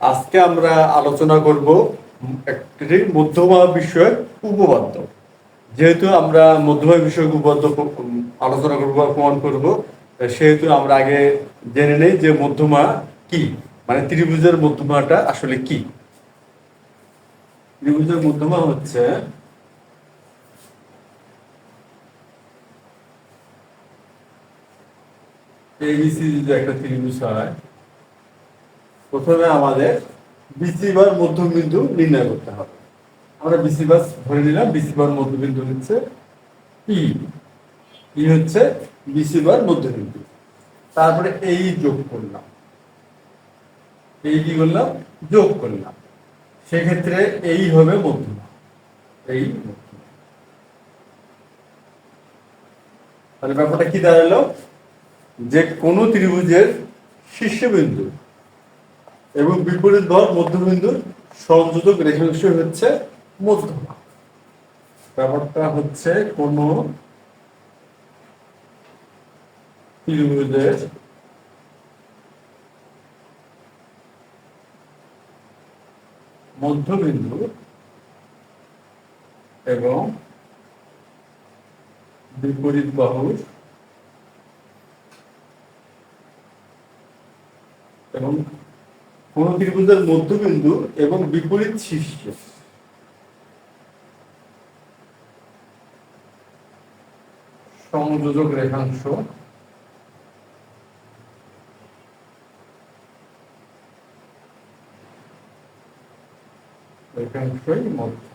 আজকে আমরা আলোচনা করব একটি মধ্যমা বিষয়ক উপপাদ্য। যেহেতু আমরা মধ্যমা বিষয়ক উপপাদ্য আলোচনা করব প্রমাণ করব সেহেতু আমরা আগে জেনে নেই যে মধ্যমা কি মানে ত্রিভুজের মধ্যমাটা আসলে কি। ত্রিভুজের মধ্যমা হচ্ছে একটা ত্রিভুজ হয় প্রথমে আমাদের বিসি বার মধ্যবিন্দু নির্ণয় করতে হবে। আমরা বিসি বাস ধরে নিলাম বিসি বার মধ্যবিন্দু হচ্ছে ই ই হচ্ছে বিসি বার মধ্যবিন্দু। তারপরে এই যোগ করলাম। এই কি করলাম? যোগ করলাম। সেক্ষেত্রে এই হবে মধ্যমা এই তাহলে ব্যাপারটা কি দাঁড়াল? যে কোন ত্রিভুজের শীর্ষবিন্দু এবং বিপরীত ভর মধ্যবিন্দুর সংযোজক রেখাংশ হচ্ছে মধ্যমা ব্যাপারটা হচ্ছে কোন ত্রিভুজের মধ্যবিন্দু এবং বিপরীত বাহুর এবং কোন ত্রিভুজের মধ্যবিন্দু এবং বিপরীত শীর্ষ সংযোজক রেখাংশ। রেখাংশই মধ্য।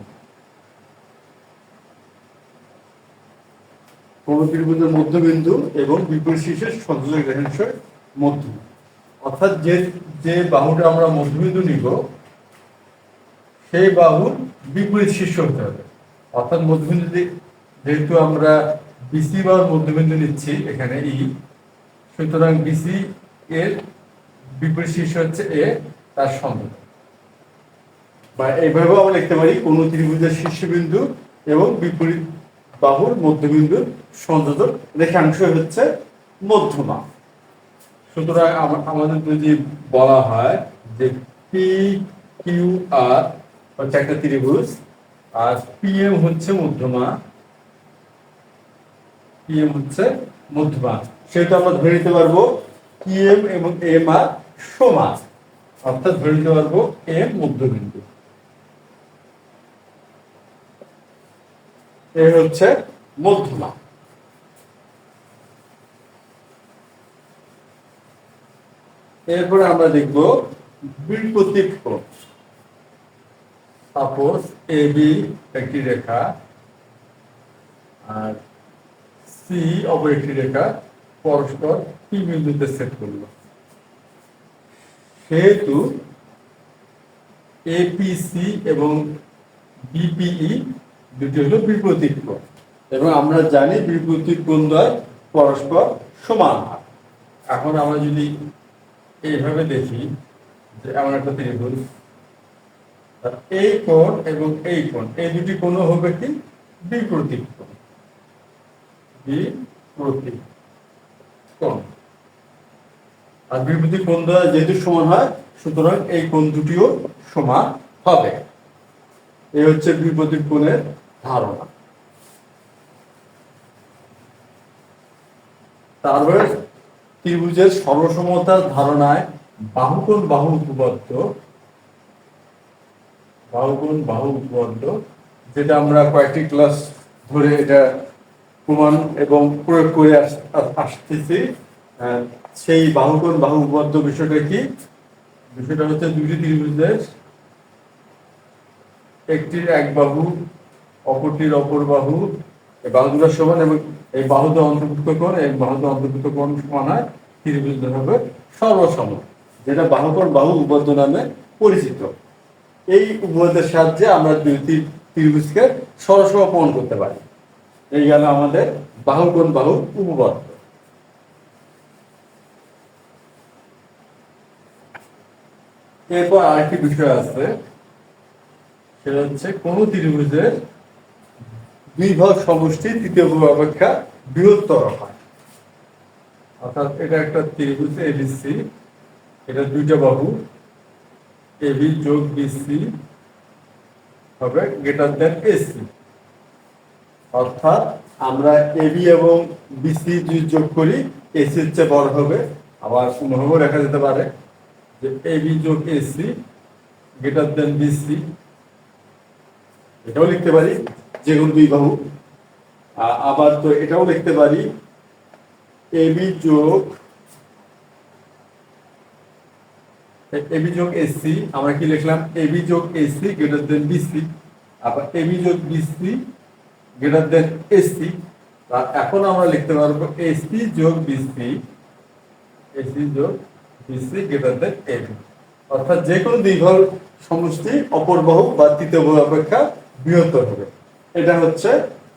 কোন ত্রিভুজের মধ্যবিন্দু এবং বিপরীত শীর্ষের সংযোজক রেখাংশ মধ্য। অর্থাৎ যে যে বাহুটা আমরা মধ্যবিন্দু নিব, সেই বাহুর বিপরীত শীর্ষ হতে হবে। অর্থাৎ মধ্যবিন্দু যেহেতু আমরা বিসি বা মধ্যবিন্দু নিচ্ছি এখানে ই সুতরাং বিসি এর বিপরীত শীর্ষ হচ্ছে এ তার সঙ্গে বা এইভাবেও আমরা লিখতে পারি কোন ত্রিভুজের শীর্ষবিন্দু এবং বিপরীত বাহুর মধ্যবিন্দুর সংযোজক রেখাংশ হচ্ছে মধ্যমা। সুতরাং আমাদের যদি বলা হয় যে পি কিউ আর হচ্ছে একটা ত্রিভুজ, আর পিএম হচ্ছে মধ্যমা পিএম হচ্ছে মধ্যমা সেটা আমরা ধরে নিতে পারব পিএম এবং এম আর সমান। অর্থাৎ ধরে নিতে পারব এম মধ্যবিন্দু এ হচ্ছে মধ্যমা। এরপরে আমরা দেখব বিপরীত কোণ সাপোজ এ বি একটি রেখা আর সি অপর একটি রেখা পরস্পর পি বিন্দুতে সেট করল। সেহেতু এপিসি এবং বিপিই দুটি হলো বিপরীত কোণ এবং আমরা জানি বিপরীত কোণ দ্বয় পরস্পর সমান হয়। এখন আমরা যদি এইভাবে দেখি যে এমন একটা ত্রিভুজ। এই কোণ এবং এই কোণ, এই দুটি কোণ হবে কি? বিপরীত কোণ। বিপরীত কোণ। আর বিপরীত কোণ দ্বারা যেহেতু সমান হয়, সুতরাং এই কোণ দুটিও সমান হবে। এই হচ্ছে বিপরীত কোণের ধারণা। তারপরে ত্রিভুজের সর্বসমতার ধারণায় বাহুকোণ বাহু উপপাদ্য, বাহুকোণ বাহু উপপাদ্য, যেটা আমরা কয়েকটি ক্লাস ধরে এটা প্রমাণ এবং প্রয়োগ করে আস- আস- আসতেছি সেই বাহুকোণ বাহু উপপাদ্য বিষয়টা কি? বিষয়টা হচ্ছে দুটি ত্রিভুজের, একটির এক বাহু, অপরটির অপর বাহু বাহুগুলো সমান এবং এই বাহুতে অন্তর্ভুক্ত কোণ, এই বাহুতে অন্তর্ভুক্ত কোণ সমান হয় ত্রিভুজ হবে সর্বসম, যেটা বাহুকোণ বাহু উপপাদ্য নামে পরিচিত। এই উপপাদ্যের সাহায্যে আমরা দুটি ত্রিভুজকে সরসম প্রমাণ করতে পারি। এই গেল আমাদের বাহুকোণ বাহু উপপাদ্য এরপর আরেকটি বিষয় আছে, সেটা হচ্ছে কোন ত্রিভুজের ভাগ সমষ্টি, তৃতীয় ভাগ অপেক্ষা বৃহত্তর হয়। অর্থাৎ এটা একটা ত্রিভুজ এবিসি এটা দুইটা বাহু এবি যোগ বিসি হবে গ্রেটার দেন এসি অর্থাৎ আমরা এবি এবং বিসি যদি যোগ করি এসির চেয়ে বড় হবে। আবার কোনোভাবেও লেখা যেতে পারে যে এবি যোগ এসি গ্রেটার দেন বিসি এটাও লিখতে পারি। যেগুলো দুই বাহু। আবার তো এটাও লিখতে পারি। এবি যোগ এবি যোগ এসি আমরা কি লিখলাম? এবি যোগ এসি গ্রেটার দেন বিসি আবার এবি যোগ বিসি গ্রেটার দেন এসি এখন আমরা লিখতে পারব এসি যোগ বিসি এসি যোগ বিসি গ্রেটার দেন এবি অর্থাৎ যে কোনো দুই সমষ্টি অপর বাহু বা তৃতীয় বাহু অপেক্ষা বৃহত্তর হবে। এটা হচ্ছে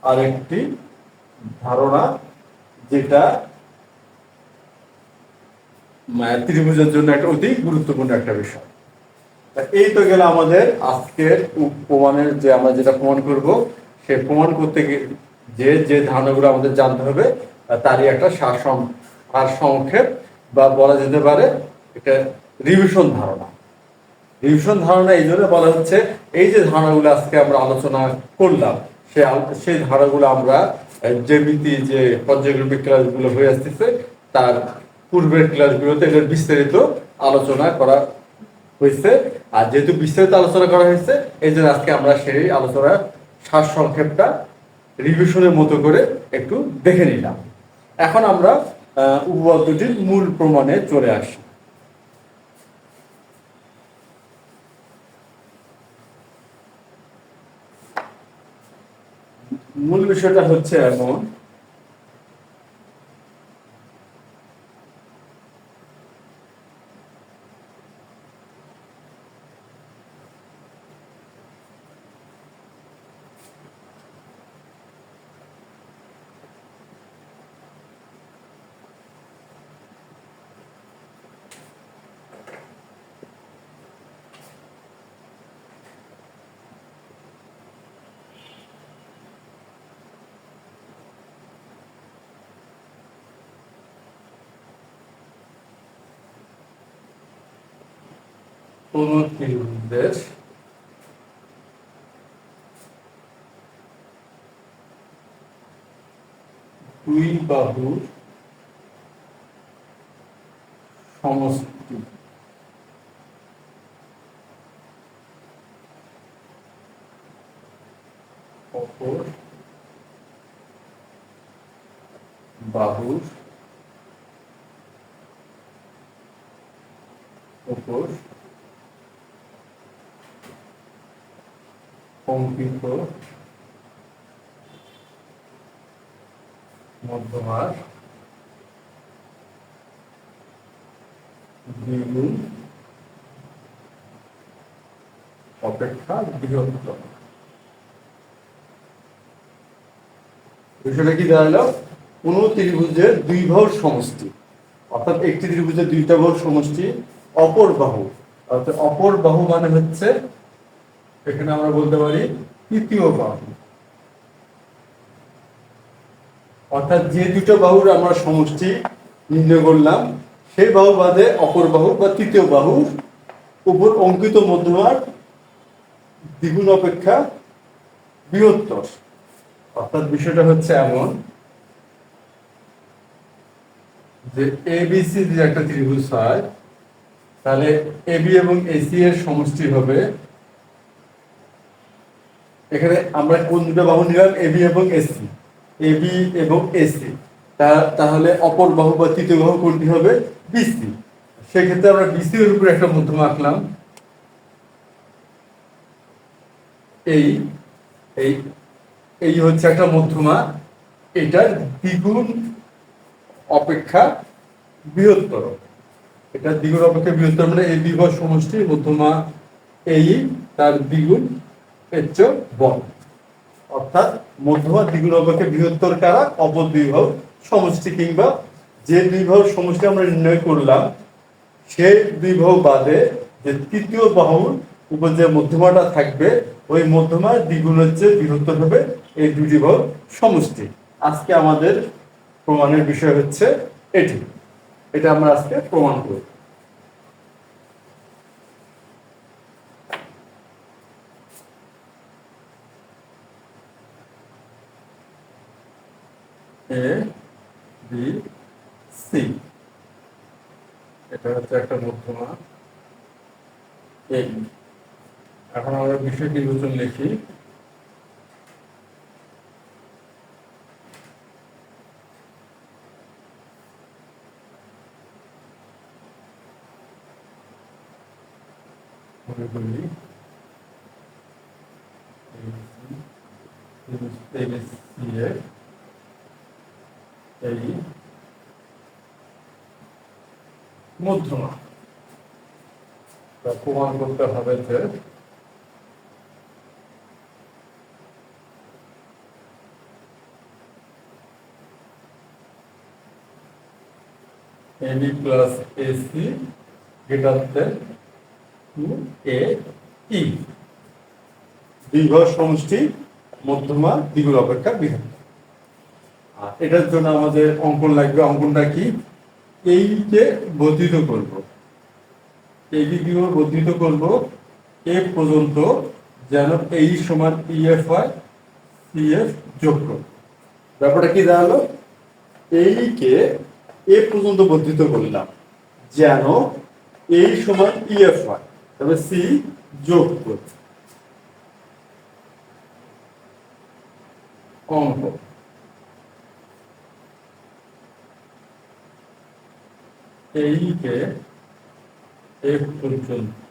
আরেকটি ধারণা যেটা ত্রিভুজের জন্য একটা অতি গুরুত্বপূর্ণ একটা বিষয়। এই তো গেল আমাদের আজকের প্রমাণের যে আমরা যেটা প্রমাণ করব, সে প্রমাণ করতে যে যে ধারণাগুলো আমাদের জানতে হবে তারই একটা সার সংক্ষেপ বা বলা যেতে পারে এটা রিভিশন ধারণা। রিভিশন ধারণা এই জন্য বলা হচ্ছে এই যে ধারণাগুলো আজকে আমরা আলোচনা করলাম সে সেই ধারণাগুলো আমরা আহ, জ্যামিতি যে পর্যায়ক্রমিক ক্লাসগুলো হয়ে আসতেছে তার পূর্বের ক্লাসগুলোতে এটার বিস্তারিত আলোচনা করা হয়েছে। আর যেহেতু বিস্তারিত আলোচনা করা হয়েছে এই জন্য আজকে আমরা সেই আলোচনার সার সংক্ষেপটা রিভিশনের মতো করে একটু দেখে নিলাম। এখন আমরা আহ, উপপাদ্যটির মূল প্রমাণে চলে আসি। মূল বিষয়টা হচ্ছে এমন কোন দুই বাহুর সমষ্টি। অপর বাহুর উপর অঙ্কিত মধ্যমার দ্বিগুণ অপেক্ষা বৃহত্তম বিষয়টা কি দাঁড়াল? কোন ত্রিভুজের দুই বাহুর সমষ্টি, অর্থাৎ একটি ত্রিভুজের দুইটা বাহুর সমষ্টি অপর বাহু, অর্থাৎ অপর বাহু মানে হচ্ছে এখানে আমরা বলতে পারি তৃতীয় বাহু। অর্থাৎ যে দুটো বাহুর আমরা সমষ্টি নির্ণয় করলাম, সেই বাহু বাদে অপর বাহু বা তৃতীয় বাহুর উপর অঙ্কিত মধ্যমার দ্বিগুণ অপেক্ষা বৃহত্তর। অর্থাৎ বিষয়টা হচ্ছে এমন যে এবিসি যে একটা ত্রিভুজ হয়, তাহলে এবি এবং এসি এর সমষ্টি হবে এখানে আমরা কোন দুটো বাহু নিলাম? এবি এবং এসি এবি এবং এসি তাহলে অপর বাহু বা তৃতীয় বাহু কোনটি হবে? বিসি সেক্ষেত্রে আমরা বিসি এর উপরে একটা মধ্যমা আঁকলাম। এই এই এই হচ্ছে একটা মধ্যমা। এটার দ্বিগুণ অপেক্ষা বৃহত্তর। এটা দ্বিগুণ অপেক্ষা বৃহত্তর মানে এই বিভব সমষ্টি মধ্যমা। এই, তার দ্বিগুণ এর চেয়ে বড় অর্থাৎ মধ্যমা দ্বিগুণ অপেক্ষা বৃহত্তর কারা? অপর বিভব সমষ্টি কিংবা যে বিভব সমষ্টি আমরা নির্ণয় করলাম, সেই বিভব বাদে যে তৃতীয় বাহুর উপর যে মধ্যমাটা থাকবে, ওই মধ্যমা দ্বিগুণের চেয়ে বৃহত্তর হবে এই দুটি বাহুর সমষ্টি। আজকে আমাদের প্রমাণের বিষয় হচ্ছে এটি। এটা আমরা আজকে প্রমাণ করব। A B C. এটা হচ্ছে একটা মধ্যমা। এই এখন আমরা বিষয় নির্বাচন লিখি। করি ABC এর এই মধ্যমা প্রমাণ করতে হবে যে AB plus AC greater than 2AE দীর্ঘ সমষ্টি, মধ্যমা, দ্বিগুণ অপেক্ষা বৃহৎ আর এটার জন্য আমাদের অঙ্কন লাগবে। অঙ্কনটা কি? এইকে বর্ধিত করব, এই কীভাবে বর্ধিত করব, এ পর্যন্ত যেন এই সমান ইএফ হয় সিএফ যোগ করব। ব্যাপারটা কি দাঁড়াল? এইকে এ পর্যন্ত বর্ধিত করলাম, যেন এই সমান ইএফ হয় তবে সি যোগ করব। অঙ্ক এইকে এক পর্যন্ত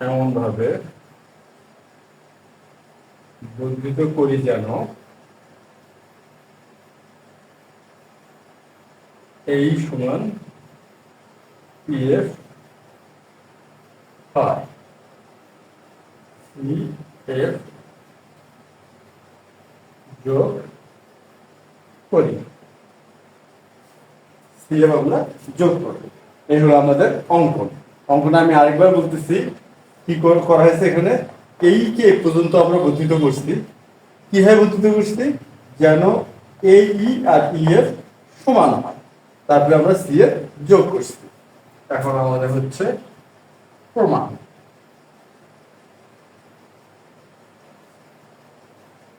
এমন ভাবে বর্ধিত করি যেন এই সমান পিএফ হয়। সি এফ যোগ করি। সিএফ আমরা যোগ করি। এই হলো আমাদের অঙ্কন। অঙ্কন আমি আরেকবার বলতেছি, কি কর- হয়েছে এখানে? এই কে পর্যন্ত আমরা বর্ধিত করছি। কীভাবে বর্ধিত করছি? যেন এই ই আর ই এর সমান হয়। তারপরে আমরা সি এর যোগ করছি। এখন আমাদের হচ্ছে প্রমাণ।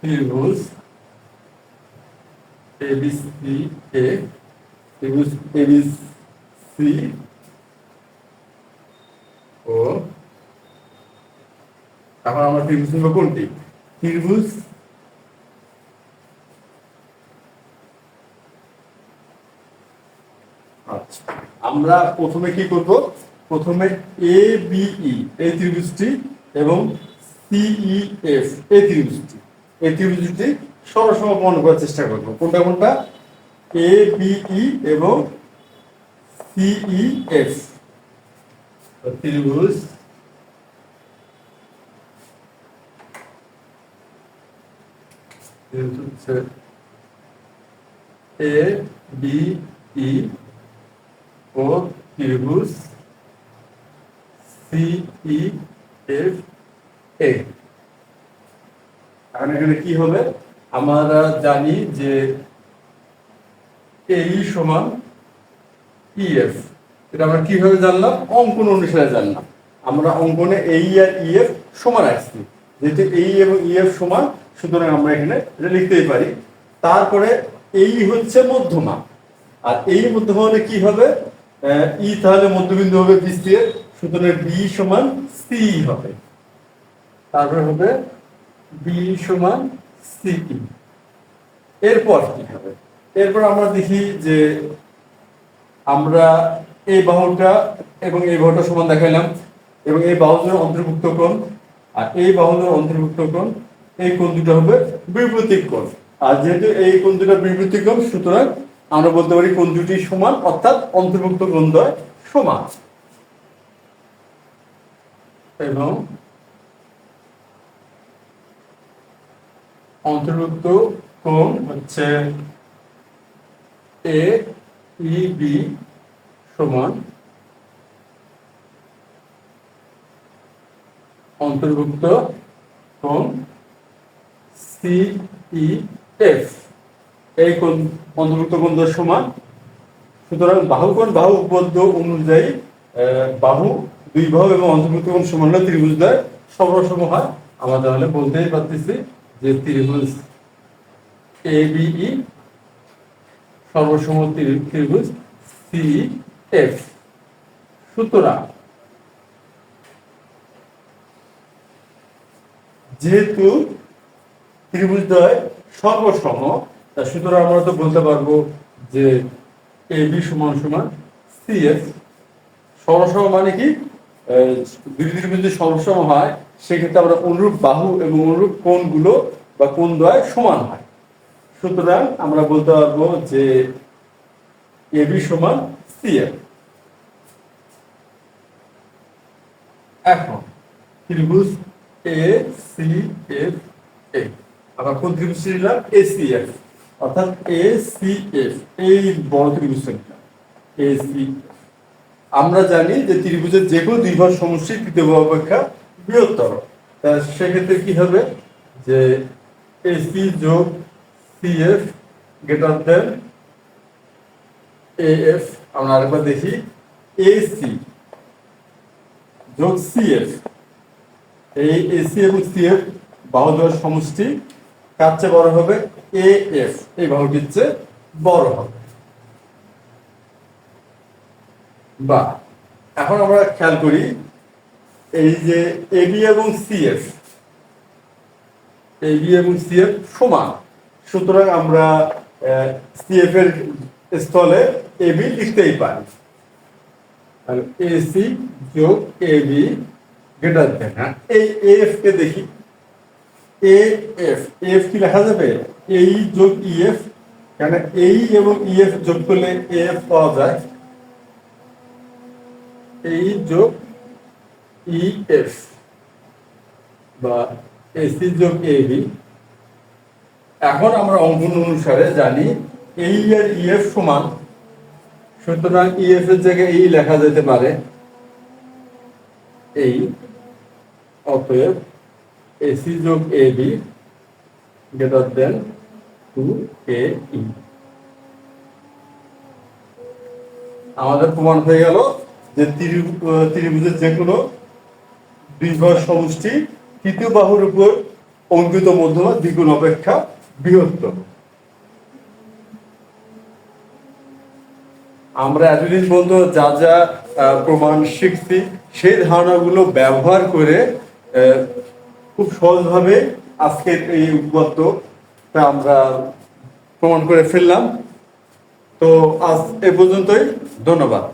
ত্রিভুজ A ত্রিভুজ ABC ও এখন আমরা ত্রিভুজ নিব কোনটি ত্রিভুজ আমরা প্রথমে কি করব? প্রথমে এ বিই এই ত্রিভুজটি এবং সিই এফ এই ত্রিভুজটি। এই ত্রিভুজটি সরসম প্রমাণ করার চেষ্টা করব। কোনটা কোনটা? এ বিই এবং সিই এফ ত্রিভুজ ত্রিভুজ। এ বি ই ও ত্রিভুজ। সিই এফ এ এখন এখানে কি হবে? আমরা জানি যে এই সমান ইএফ এটা আমরা কীভাবে জানলাম? অঙ্কন অনুসারে জানলাম। আমরা অঙ্কনে এই আর ইএফ সমান আসছি যেহেতু এই এবং ইএফ সমান, সুতরাং আমরা এখানে এটা লিখতেই পারি। তারপরে এই হচ্ছে মধ্যমা। আর এই মধ্যমা হলে কি হবে? ই তাহলে মধ্যবিন্দু হবে বি সি এর সুতরাং বি সমান সি হবে। তারপরে হবে বি সমান সি এরপর কি হবে? এরপর আমরা দেখি যে আমরা এই বাহুটা এবং এই বাহুটা সমান দেখাইলাম। এবং এই বাহুদের অন্তর্ভুক্ত কোণ আর এই বাহুদের অন্তর্ভুক্ত কোণ, এই কোণ দুটো হবে বিপরীত কোণ। আর যেহেতু এই কোণ দুটো বিপরীত কোণ, সুতরাং আমরা বলতে পারি কোণ দুটি সমান, অর্থাৎ অন্তর্ভুক্ত কোণ দ্বয় সমান। এবং অন্তর্ভুক্ত কোণ হচ্ছে এ বি সমান অন্তর্ভুক্ত কোণ সি ই এফ এই কোণ, অন্তর্ভুক্ত কোণ সমান। সুতরাং বাহু কোণ বাহু উপপাদ্য অনুযায়ী বাহু দুই বাহু এবং অন্তর্ভুক্ত কোণ সমান হলে ত্রিভুজ দ্বয় সর্বসম হয়। আমরা তাহলে বলতেই পারতেছি যে ত্রিভুজ এ বিই সর্বসম ত্রি- ত্রিভুজ সি এফ সুতরাং যেহেতু ত্রিভুজদ্বয় সর্বসম, তা সুতরাং আমরা তো বলতে পারব যে এ বি সমান সমান সি এফ সরসম মানে কি? ত্রিভুজ যদি সরসম হয়, সেক্ষেত্রে আমরা অনুরূপ বাহু এবং অনুরূপ কোণগুলো বা কোণ দ্বয় সমান হয়। সুতরাং আমরা বলতে পারব যে এ বি সমান সি এখন, ত্রিভুজ এ, সি, এফ, এ। আবার কোন ত্রিভুজ নিলাম? A, C, F. অর্থাৎ এ, সি, এফ। এই বড় ত্রিভুজটা নিলাম এ, সি আমরা জানি যে ত্রিভুজের যে কোনো দুই দ্বিঘর সমষ্টি তৃতীয় অপেক্ষা বৃহত্তর। সেক্ষেত্রে কি হবে? যে এ সি যোগ C F greater than A F আমরা আরেকবার দেখি এ সি যোগ সিএফ এই এসি এবং সিএফ বাহু দেওয়ার সমষ্টি কার চেয়ে বড় হবে? এ এফ এই বাহুটির চেয়ে বড় হবে। বা, এখন আমরা খেয়াল করি এই যে এবি এবং সিএফ এবি এবং সিএফ সমান। সুতরাং আমরা সিএফ এর স্থলে এবি লিখতেই পারি। এসি যোগ এ বি গ্রেটার দেন হ্যাঁ? এই এফ কে দেখি। এ এফ এফ কি লেখা যাবে? এই যোগ ইএফ কেন? এই এবং ইএফ যোগ করলে এফ পাওয়া যায় এই যোগ ইএফ বা এসি যোগ এ বি এখন আমরা অঙ্কন অনুসারে জানি এই আর ইএফ সমান, সুতরাং ইএফ এর জায়গায় এই লেখা যেতে পারে এই, অতএব এসি যোগ A B greater than two A E আমাদের প্রমাণ হয়ে গেল। যে ত্রিভুজের যে কোনো দ্বিঘর সমষ্টি তৃতীয় বাহুর উপর অঙ্কিত মধ্যমা দ্বিগুণ অপেক্ষা বৃহত্তম। আমরা এতদিন পর্যন্ত যা যা প্রমাণ শিখছি, সেই ধারণাগুলো ব্যবহার করে খুব সহজভাবে আজকের এই উপপাদ্যটা আমরা প্রমাণ করে ফেললাম। তো আজ এ পর্যন্তই। ধন্যবাদ।